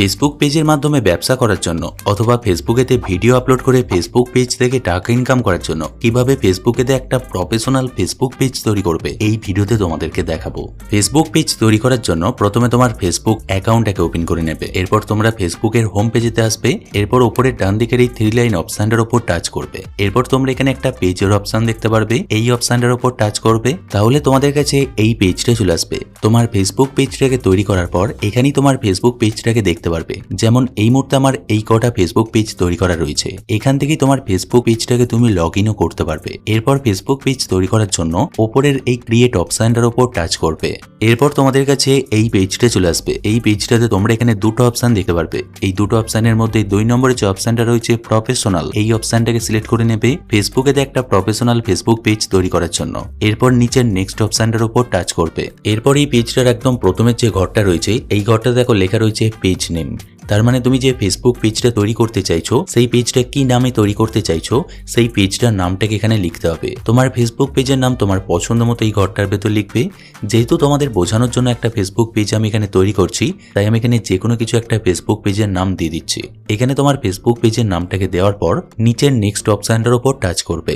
Facebook পেজের মাধ্যমে ব্যবসা করার জন্য অথবা ফেসবুকেতে ভিডিও আপলোড করে ফেসবুক পেজ থেকে টাকা ইনকাম করার জন্য কীভাবে ফেসবুকেতে একটা প্রফেশনাল ফেসবুক পেজ তৈরি করবে, এই ভিডিওতে তোমাদেরকে দেখাবো। ফেসবুক পেজ তৈরি করার জন্য প্রথমে তোমার ফেসবুক অ্যাকাউন্টটাকে ওপেন করে নেবে। এরপর তোমরা ফেসবুকের হোম পেজেতে আসবে, এরপর ওপরের ডান দিকের এই থ্রি লাইন অপশনটার ওপর টাচ করবে। এরপর তোমরা এখানে একটা পেজের অপশন দেখতে পারবে, এই অপশানটার ওপর টাচ করবে, তাহলে তোমাদের কাছে এই পেজটা চলে আসবে। তোমার ফেসবুক পেজটাকে তৈরি করার পর এখানেই তোমার ফেসবুক পেজটাকে দেখতে পারবে। যেমন এই মুহূর্তে আমার এই কটা ফেসবুক পেজ তৈরি করা রয়েছে। এখান থেকেই তোমার ফেসবুক পেজটাকে তুমি লগ করতে পারবে। এরপর ফেসবুক পেজ তৈরি করার জন্য ওপরের এই ক্রিয়েট অপশনটার উপর টাচ করবে। এরপর তোমাদের কাছে এই পেজটা চলে আসবে। এই পেজটাতে তোমরা এখানে দুটো অপশন দেখতে পারবে। এই দুটো অপশনের মধ্যে দুই নম্বরে যে অপশনটা রয়েছে প্রফেশনাল এই অপশনটাকে সিলেক্ট করে নেবে ফেসবুকেতে একটা প্রফেশনাল ফেসবুক পেজ তৈরি করার জন্য। এরপর নিচের নেক্সট অপশনটার উপর টাচ করবে। এরপর এই পেজটার একদম প্রথমের যে ঘরটা রয়েছে, এই ঘরটা দেখো লেখা রয়েছে পেজ নেম তার মানে তুমি যে ফেসবুক পেজটা তৈরি করতে চাইছো, সেই পেজটা কি নামে তৈরি করতে চাইছো, সেই পেজটার নামটাকে এখানে লিখতে হবে। তোমার ফেসবুক পেজের নাম তোমার পছন্দ মতো এই ঘরটার ভেতর লিখবে। যেহেতু তোমাদের বোঝানোর জন্য একটা ফেসবুক পেজ আমি এখানে তৈরি করছি, তাই আমি এখানে যে কোনো কিছু একটা ফেসবুক পেজের নাম দিয়ে দিচ্ছি। এখানে তোমার ফেসবুক পেজের নামটাকে দেওয়ার পর নিচের নেক্সট অপশনটার উপর টাচ করবে।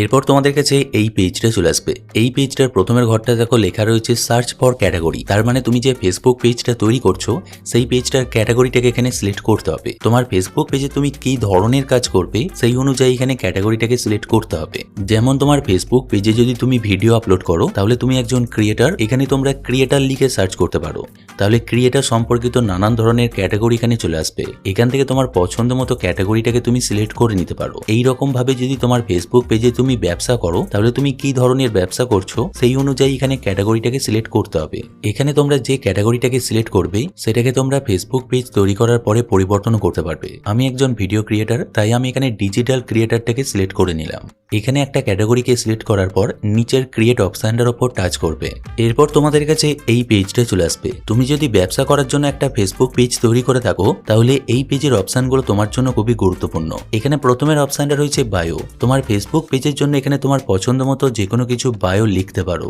এরপর তোমাদের কাছে এই পেজটা চলে আসবে। এই পেজটার প্রথমের ঘরটা দেখো, লেখা রয়েছে সার্চ ফর ক্যাটাগরি তার মানে তুমি যে ফেসবুক পেজটা তৈরি করছ, সেই পেজটার ক্যাটাগরিটাকে এখানে সিলেক্ট করতে হবে। তোমার ফেসবুক পেজে তুমি কি ধরনের কাজ করবে, সেই অনুযায়ী এখানে ক্যাটাগরিটাকে সিলেক্ট করতে হবে। যেমন তোমার ফেসবুক পেজে যদি তুমি ভিডিও আপলোড করো, তাহলে তুমি একজন ক্রিয়েটার এখানে তোমরা ক্রিয়েটার লিখে সার্চ করতে পারো। তাহলে ক্রিয়েটার সম্পর্কিত নানান ধরনের ক্যাটাগরি এখানে চলে আসবে। এখান থেকে তোমার পছন্দ মতো ক্যাটাগরিটাকে তুমি সিলেক্ট করে নিতে পারো। এই ভাবে যদি তোমার ফেসবুক পেজে তুমি ব্যবসা করো, তাহলে তুমি কি ধরনের ব্যবসা করছ? সেই অনুযায়ী এখানে ক্যাটাগরিটাকে সিলেক্ট করতে হবে। এখানে তোমরা যে ক্যাটাগরিটাকে সিলেক্ট করবে, সেটাকে তোমরা ফেসবুক পেজ তৈরি করার পরে পরিবর্তন করতে পারবে। আমি একজন ভিডিও ক্রিয়েটার তাই আমি এখানে ডিজিটাল ক্রিয়েটারটাকে সিলেক্ট করে নিলাম। এখানে একটা ক্যাটাগরিকে সিলেক্ট করার পর নিচের ক্রিয়েট অপশনটার ওপর টাচ করবে। এরপর তোমাদের কাছে এই পেজটা চলে আসবে। তুমি যদি ব্যবসা করার জন্য একটা ফেসবুক পেজ তৈরি করে থাকো, তাহলে এই পেজের অপশনগুলো তোমার জন্য খুবই গুরুত্বপূর্ণ। এখানে প্রথমের অপশনটা রয়েছে বায়ো তোমার ফেসবুক পেজের জন্য এখানে তোমার পছন্দ মতো যে কোনো কিছু বায়ো লিখতে পারো।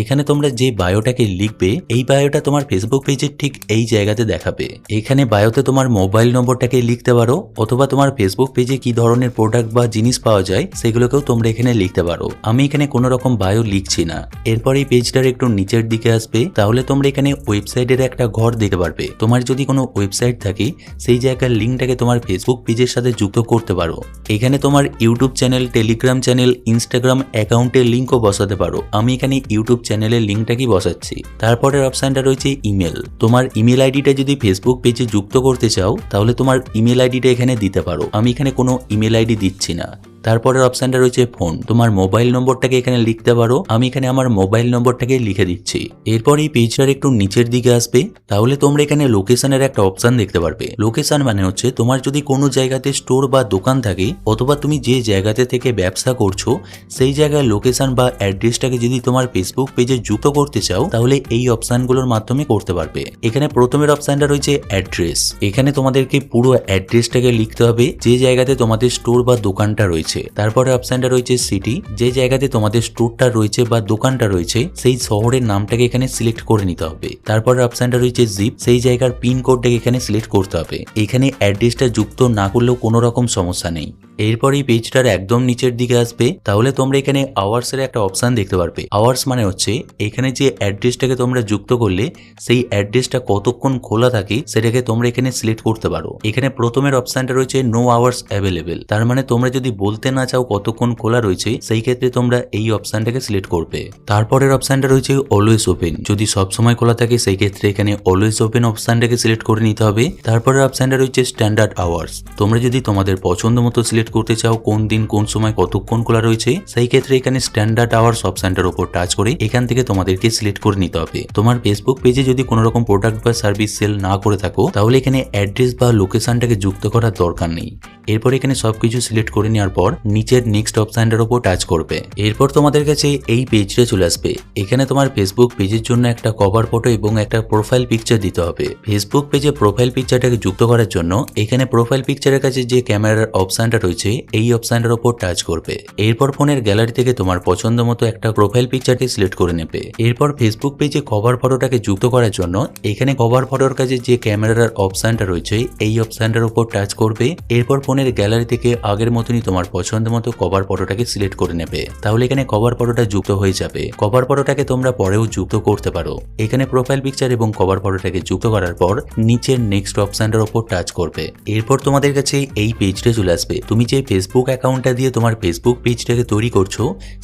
এখানে তোমরা যে বায়োটাকে লিখবে, এই বায়োটা তোমার ফেসবুক পেজের ঠিক এই জায়গাতে দেখাবে। এখানে বায়োতে তোমার মোবাইল নম্বরটাকে লিখতে পারো, অথবা তোমার ফেসবুক পেজে কি ধরনের প্রোডাক্ট বা জিনিস পাওয়া যায়, সেগুলোকেও তোমরা এখানে লিখতে পারো। আমি এখানে কোনো রকম বায়ো লিখছি না। এরপর এই পেজটার একটু নিচের দিকে আসবে, তাহলে তোমরা এখানে ওয়েবসাইটের একটা ঘর দিতে পারবে। তোমার যদি কোনো ওয়েবসাইট থাকে, সেই জায়গার লিঙ্কটাকে তোমার ফেসবুক পেজের সাথে যুক্ত করতে পারো। এখানে তোমার YouTube channel Telegram channel Instagram অ্যাকাউন্টের লিঙ্কও বসাতে পারো। আমি এখানে ইউটিউব চ্যানেলের লিঙ্কটাকেই বসাচ্ছি? তারপরের অপশানটা রয়েছে ইমেল তোমার ইমেল আইডিটা যদি ফেসবুক পেজে যুক্ত করতে চাও, তাহলে তোমার ইমেল আইডিটা এখানে দিতে পারো। আমি এখানে কোনো ইমেল আইডি দিচ্ছি না। তারপরের অপশানটা রয়েছে ফোন তোমার মোবাইল নম্বরটাকে এখানে লিখতে পারো। আমি এখানে আমার মোবাইল নম্বরটাকে লিখে দিচ্ছি। এরপর এই পেজটার একটু নিচের দিকে আসবে। তাহলে তোমরা এখানে লোকেশনের একটা অপশান দেখতে পারবে। লোকেশন মানে হচ্ছে তোমার যদি কোনো জায়গাতে স্টোর বা দোকান থাকে, অথবা তুমি যে জায়গাতে থেকে ব্যবসা করছ, সেই জায়গার লোকেশন বা অ্যাড্রেসটাকে যদি তোমার ফেসবুক পেজে যুক্ত করতে চাও, তাহলে এই অপশানগুলোর মাধ্যমে করতে পারবে। এখানে প্রথমের অপশানটা রয়েছে অ্যাড্রেস এখানে তোমাদেরকে পুরো অ্যাড্রেসটাকে লিখতে হবে। যে জায়গাতে তোমাদের স্টোর বা দোকানটা রয়েছে তারপরে অপশানটা রয়েছে সিটি যে জায়গাতে তোমাদের স্টোরটা রয়েছে বা দোকানটা রয়েছে, সেই শহরের নামটাকে এখানে সিলেক্ট করে নিতে হবে। তারপরে অপশানটা রয়েছে জিপ সেই জায়গার পিন কোডটাকে এখানে সিলেক্ট করতে হবে। এখানে অ্যাড্রেসটা যুক্ত না করলেও কোনো রকম সমস্যা নেই। এরপর এই পেজটার একদম নিচের দিকে আসবে। তাহলে তোমরা এখানে আওয়ার্স এর একটা অপশন দেখতে পারবে। আওয়ার্স মানে হচ্ছে, এখানে যে অ্যাড্রেসটাকে তোমরা যুক্ত করলে, সেই অ্যাড্রেসটা কতক্ষণ খোলা থাকে, সেটাকে তোমরা এখানে সিলেক্ট করতে পারো। এখানে প্রথমের অপশনটা রয়েছে নো আওয়ার্স অ্যাভেলেবেল তার মানে তোমরা যদি বলতে না চাও কতক্ষণ খোলা রয়েছে, সেই ক্ষেত্রে তোমরা এই অপশানটাকে সিলেক্ট করবে। তারপরের অপশনটা রয়েছে অলওয়েজ ওপেন যদি সব সময় খোলা থাকে, সেই ক্ষেত্রে এখানে অলওয়েজ ওপেন অপশনটাকে সিলেক্ট করে নিতে হবে। তারপরের অপশনটা রয়েছে স্ট্যান্ডার্ড আওয়ার্স তোমরা যদি তোমাদের পছন্দ মতো সিলেক্ট করতে চাও, কোন দিন, কোন সময়, কতক্ষণ খোলা রয়েছে, সেই ক্ষেত্রে এখানে স্ট্যান্ডার্ড আওয়ার্স অপশনটার উপর টাচ করে এখান থেকে তোমাদেরকে সিলেক্ট করে নিতে হবে। তোমার ফেসবুক পেজে যদি কোনো রকম প্রোডাক্ট বা সার্ভিস সেল না করে থাকো, তাহলে এখানে অ্যাড্রেস বা লোকেশনটাকে যুক্ত করার দরকার নেই। এরপর এখানে সবকিছু সিলেক্ট করে নেওয়ার পর নিচের নেক্সট অপশনটার উপর টাচ করবে। এরপর তোমাদের কাছে এই পেজটা চলে আসবে। এখানে তোমার ফেসবুক পেজের জন্য একটা কভার ফটো এবং একটা প্রোফাইল পিকচার দিতে হবে। ফেসবুক পেজে প্রোফাইল পিকচারটাকে যুক্ত করার জন্য এখানে প্রোফাইল পিকচারের কাছে যে ক্যামেরার অপশনটা রয়েছে, এই অপশনটার উপর টাচ করবে। এরপর ফোনের গ্যালারি থেকে তোমার পছন্দ মতো একটা প্রোফাইল পিকচারটি সিলেক্ট করে নেবে। এরপর ফেসবুক পেজে কভার ফটোটাকে যুক্ত করার জন্য এখানে কভার ফটোর কাছে যে ক্যামেরার অপশনটা রয়েছে, এই অপশনটার উপর টাচ করবে। এরপর ফোনের গ্যালারি থেকে আগের মতনই তোমার পছন্দ মতো কভার ফটোটাকে সিলেক্ট করে নেবে। তাহলে এখানে কভার ফটোটা যুক্ত হয়ে যাবে। কভার ফটোটাকে তোমরা পরেও যুক্ত করতে পারো। এখানে প্রোফাইল পিকচার এবং কভার ফটোটাকে যুক্ত করার পর নিচের নেক্সট অপশনটার উপর টাচ করবে। এরপর তোমাদের কাছে এই পেজটা চলে আসবে। তুমি যে ফেসবুক অ্যাকাউন্টটা দিয়ে তোমার ফেসবুক পেজটাকে তৈরি করছ,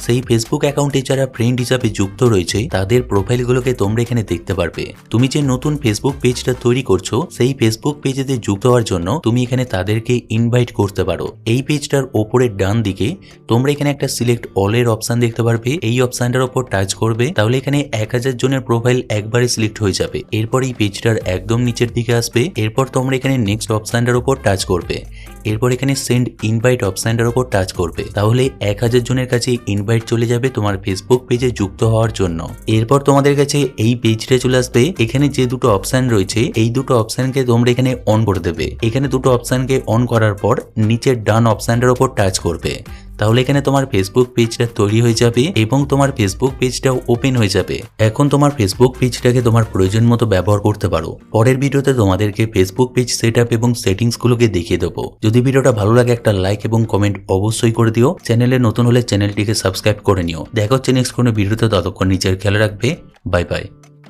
সেই ফেসবুক অ্যাকাউন্টে যারা ফ্রেন্ড হিসাবে যুক্ত রয়েছে, তাদের প্রোফাইলগুলোকে তোমরা এখানে দেখতে পারবে। তুমি যে নতুন ফেসবুক পেজটা তৈরি করছ, সেই ফেসবুক পেজেতে যুক্ত হওয়ার জন্য তুমি এখানে তাদেরকে ইনভাইট করতে পারো। এই পেজটার ওপরের ডান দিকে তোমরা এখানে একটা সিলেক্ট অল এর অপশন দেখতে পারবে। এই অপশনটার ওপর টাচ করবে। তাহলে এখানে এক হাজার জনের প্রোফাইল একবারে সিলেক্ট হয়ে যাবে। এরপর এই পেজটার একদম নিচের দিকে আসবে। এরপর তোমরা এখানে নেক্সট অপশনটার ওপর টাচ করবে। এরপর এখানে সেন্ড ইনভাইট অপশানটার ওপর টাচ করবে। তাহলে এক হাজার জনের কাছে ইনভাইট চলে যাবে তোমার ফেসবুক পেজে যুক্ত হওয়ার জন্য। এরপর তোমাদের কাছে এই পেজটা চলে আসবে। এখানে যে দুটো অপশান রয়েছে, এই দুটো অপশানকে তোমরা এখানে অন করে দেবে। এখানে দুটো অপশানকে অন করার পর নিচের ডান অপশানটার ওপর টাচ করবে। তাহলে এখানে তোমার ফেসবুক পেজটা তৈরি হয়ে যাবে এবং তোমার ফেসবুক পেজটাও ওপেন হয়ে যাবে। এখন তোমার ফেসবুক পেজটাকে তোমার প্রয়োজন মতো ব্যবহার করতে পারো। পরের ভিডিওতে তোমাদেরকে ফেসবুক পেজ সেট এবং সেটিংসগুলোকে দেখিয়ে দেবো। যদি ভিডিওটা ভালো লাগে একটা লাইক এবং কমেন্ট অবশ্যই করে দিও। চ্যানেলে নতুন হলে চ্যানেলটিকে সাবস্ক্রাইব করে নিও। দেখা হচ্ছে নেক্সট কোনো ভিডিওতে, ততক্ষণ নিচের খেয়াল রাখবে। Bye bye